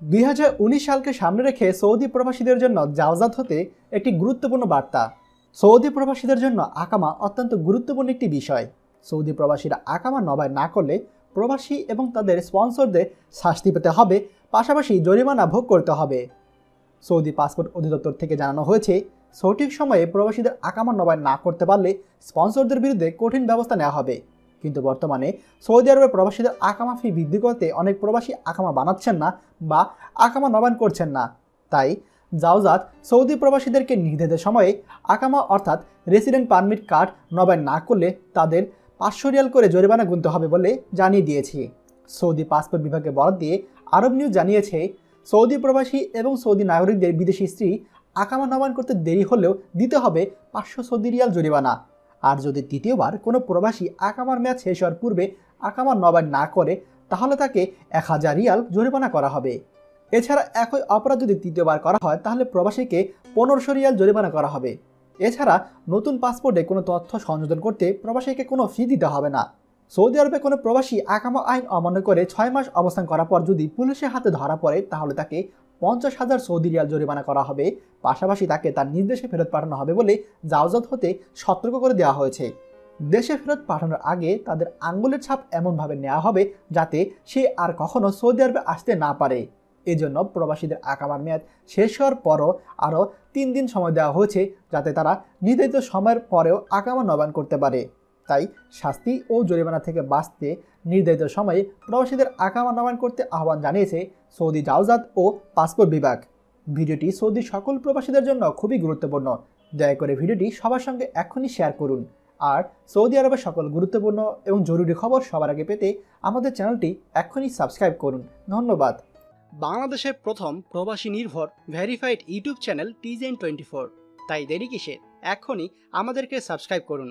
দুই হাজার উনিশ সালকে সামনে রেখে সৌদি প্রবাসীদের জন্য জাওজাত হতে একটি গুরুত্বপূর্ণ বার্তা। সৌদি প্রবাসীদের জন্য আকামা অত্যন্ত গুরুত্বপূর্ণ একটি বিষয়। সৌদি প্রবাসীরা আকামা নবায় না করলে প্রবাসী এবং তাদের স্পন্সরদের শাস্তি পেতে হবে, পাশাপাশি জরিমানা ভোগ করতে হবে। সৌদি পাসপোর্ট অধিদপ্তর থেকে জানানো হয়েছে, সঠিক সময়ে প্রবাসীদের আকামা নবায়ন না করতে পারলে স্পন্সরদের বিরুদ্ধে কঠিন ব্যবস্থা নেওয়া হবে। কিন্তু বর্তমানে সৌদি আরবে প্রবাসীদের আকামা ফি বৃদ্ধি করতে অনেক প্রবাসী আকামা বানাচ্ছেন না বা আকামা নবায়ন করছেন না। তাই জাওজাত সৌদি প্রবাসীদেরকে নির্ধারিত সময়ে আকামা অর্থাৎ রেসিডেন্ট পারমিট কার্ড নবায়ন না করলে তাদের পাঁচশো রিয়াল করে জরিমানা গুনতে হবে বলে জানিয়ে দিয়েছে। সৌদি পাসপোর্ট বিভাগে বরাদ দিয়ে আরব নিউজ জানিয়েছে, সৌদি প্রবাসী এবং সৌদি নাগরিকদের বিদেশি স্ত্রী আকামা নবায়ন করতে দেরি হলেও দিতে হবে পাঁচশো সৌদি রিয়াল জরিমানা। আর যদি দ্বিতীয়বার কোনো প্রবাসী আকামার মেয়াদ শেষ হওয়ার পূর্বে আকামার নবায়ন না করে, তাহলে তাকে এক হাজার রিয়াল জরিমানা করা হবে। এছাড়া একই অপরাধ যদি তৃতীয়বার করা হয়, তাহলে প্রবাসীকে পনেরোশো রিয়াল জরিমানা করা হবে। এছাড়া নতুন পাসপোর্টে কোনো তথ্য সংযোজন করতে প্রবাসীকে কোনো ফি দিতে হবে না। সৌদি আরবে কোনো প্রবাসী আকামা আইন অমান্য করে ছয় মাস অবস্থান করার পর যদি পুলিশের হাতে ধরা পড়ে, তাহলে তাকে পঞ্চাশ হাজার সৌদি রিয়াল জরিমানা করা হবে। পাশাপাশি তাকে তার নির্দেশে ফেরত পাঠানো হবে বলে জাওজাত হতে সতর্ক করে দেওয়া হয়েছে। দেশে ফেরত পাঠানোর আগে তাদের আঙ্গুলের ছাপ এমনভাবে নেওয়া হবে যাতে সে আর কখনো সৌদি আরবে আসতে না পারে। এজন্য প্রবাসীদের আকামার মেয়াদ শেষ হওয়ার পরও আরও তিন দিন সময় দেওয়া হয়েছে যাতে তারা নির্ধারিত সময়ের পরেও আকামা নবায়ন করতে পারে। তাই শাস্তি ও জরিমানা থেকে বাঁচতে নির্ধারিত সময়ে প্রবাসীদের আকামা নবায়ন করতে আহ্বান জানিয়েছে সৌদি জাওজাত ও পাসপোর্ট বিভাগ। ভিডিওটি সৌদি সকল প্রবাসীদের জন্য খুবই গুরুত্বপূর্ণ। দয়া করে ভিডিওটি সবার সঙ্গে এখনই শেয়ার করুন। আর সৌদি আরবের সকল গুরুত্বপূর্ণ এবং জরুরি খবর সবার আগে পেতে আমাদের চ্যানেলটি এখনই সাবস্ক্রাইব করুন। ধন্যবাদ। বাংলাদেশের প্রথম প্রবাসী নির্ভর ভেরিফাইড ইউটিউব চ্যানেল টিজেন টোয়েন্টি ফোর। তাই দেরি কিসের? এখনই আমাদেরকে সাবস্ক্রাইব করুন।